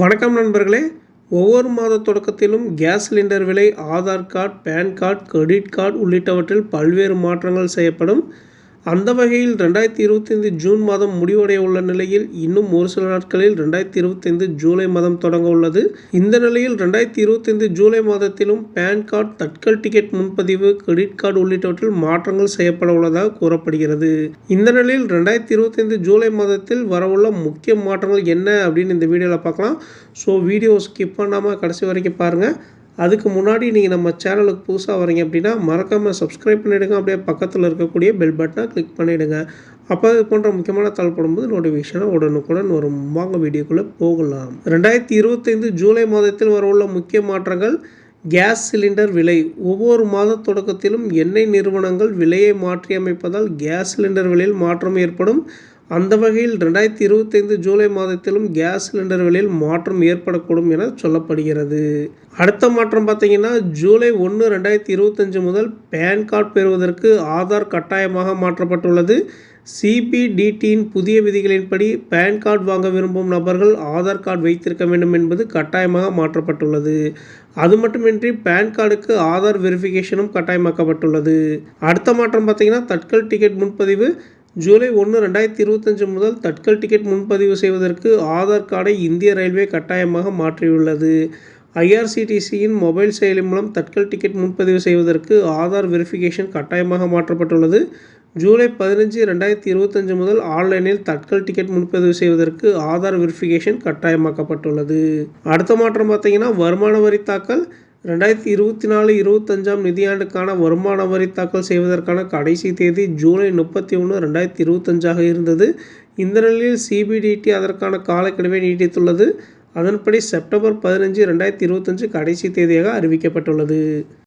வணக்கம் நண்பர்களே. ஒவ்வொரு மாத தொடக்கத்திலும் கேஸ் சிலிண்டர் விலை Aadhaar card PAN card credit card உள்ளிட்டவற்றில் பல்வேறு மாற்றங்கள் செய்யப்படும். அந்த வகையில் ரெண்டாயிரத்தி இருபத்தைந்து ஜூன் மாதம் முடிவடைய உள்ள நிலையில் இன்னும் ஒரு சில நாட்களில் ரெண்டாயிரத்தி இருபத்தைந்து ஜூலை மாதம் தொடங்க உள்ளது. இந்த நிலையில் ரெண்டாயிரத்தி இருபத்தைந்து ஜூலை மாதத்திலும் பேன் கார்டு தட்கல் டிக்கெட் முன்பதிவு கிரெடிட் கார்டு உள்ளிட்டவற்றில் மாற்றங்கள் செய்யப்பட உள்ளதாக கூறப்படுகிறது. இந்த நிலையில் ரெண்டாயிரத்தி இருபத்தைந்து ஜூலை மாதத்தில் வரவுள்ள முக்கிய மாற்றங்கள் என்ன அப்படின்னு இந்த வீடியோவில் பார்க்கலாம். ஸோ வீடியோ ஸ்கிப் பண்ணாமல் கடைசி வரைக்கும் பாருங்கள் அதுக்கு முன்னாடி நீங்கள் நம்ம சேனலுக்கு புதுசாக வரீங்க அப்படின்னா மறக்காமல் சப்ஸ்கிரைப் பண்ணிவிடுங்க அப்படியே பக்கத்தில் இருக்கக்கூடிய பெல் பட்டனை கிளிக் பண்ணிவிடுங்க அப்போ இது போன்ற முக்கியமான தகவல் போது நோட்டிஃபிகேஷனை உடனுக்குடன் வரும். வாங்க வீடியோக்குள்ளே போகலாம். ரெண்டாயிரத்தி இருபத்தைந்து ஜூலை மாதத்தில் வரவுள்ள முக்கிய மாற்றங்கள் கேஸ் சிலிண்டர் விலை. ஒவ்வொரு மாத தொடக்கத்திலும் எண்ணெய் நிறுவனங்கள் விலையை மாற்றியமைப்பதால் கேஸ் சிலிண்டர் விலையில் மாற்றம் ஏற்படும். அந்த வகையில் ரெண்டாயிரத்தி இருபத்தைந்து ஜூலை மாதத்திலும் கேஸ் சிலிண்டர் விலையில் மாற்றம் ஏற்படக்கூடும் என சொல்லப்படுகிறது. அடுத்த மாற்றம் பார்த்தீங்கன்னா ஜூலை ஒன்று ரெண்டாயிரத்தி இருபத்தஞ்சு முதல் பேன் கார்டு பெறுவதற்கு ஆதார் கட்டாயமாக மாற்றப்பட்டுள்ளது. சிபிடிடியின் புதிய விதிகளின்படி பேன் கார்டு வாங்க விரும்பும் நபர்கள் ஆதார் கார்டு வைத்திருக்க வேண்டும் என்பது கட்டாயமாக மாற்றப்பட்டுள்ளது. அது மட்டுமின்றி பேன் கார்டுக்கு ஆதார் வெரிஃபிகேஷனும் கட்டாயமாக்கப்பட்டுள்ளது. அடுத்த மாற்றம் பார்த்தீங்கன்னா தட்கல் டிக்கெட் முன்பதிவு ஜூலை ஒன்று ரெண்டாயிரத்தி இருபத்தஞ்சு முதல் தட்கல் டிக்கெட் முன்பதிவு செய்வதற்கு ஆதார் கார்டை இந்திய ரயில்வே கட்டாயமாக மாற்றியுள்ளது. ஐஆர்சிடிசியின் மொபைல் செயலி மூலம் தட்கல் டிக்கெட் முன்பதிவு செய்வதற்கு ஆதார் வெரிஃபிகேஷன் கட்டாயமாக மாற்றப்பட்டுள்ளது. ஜூலை பதினஞ்சு ரெண்டாயிரத்தி இருபத்தஞ்சு முதல் ஆன்லைனில் தட்கல் டிக்கெட் முன்பதிவு செய்வதற்கு ஆதார் வெரிஃபிகேஷன் கட்டாயமாக்கப்பட்டுள்ளது. அடுத்த மாற்றம் பார்த்தீங்கன்னா வருமான வரி தாக்கல். ரெண்டாயிரத்தி இருபத்தி நாலு இருபத்தஞ்சாம் நிதியாண்டுக்கான வருமான வரி தாக்கல் செய்வதற்கான கடைசி தேதி ஜூலை முப்பத்தி ஒன்று ரெண்டாயிரத்தி இருபத்தஞ்சாக இருந்தது. இந்த நிலையில் சிபிடிடி அதற்கான காலக்கெடுவை நீட்டித்துள்ளது. அதன்படி செப்டம்பர் பதினஞ்சு ரெண்டாயிரத்தி இருபத்தஞ்சு கடைசி தேதியாக அறிவிக்கப்பட்டுள்ளது.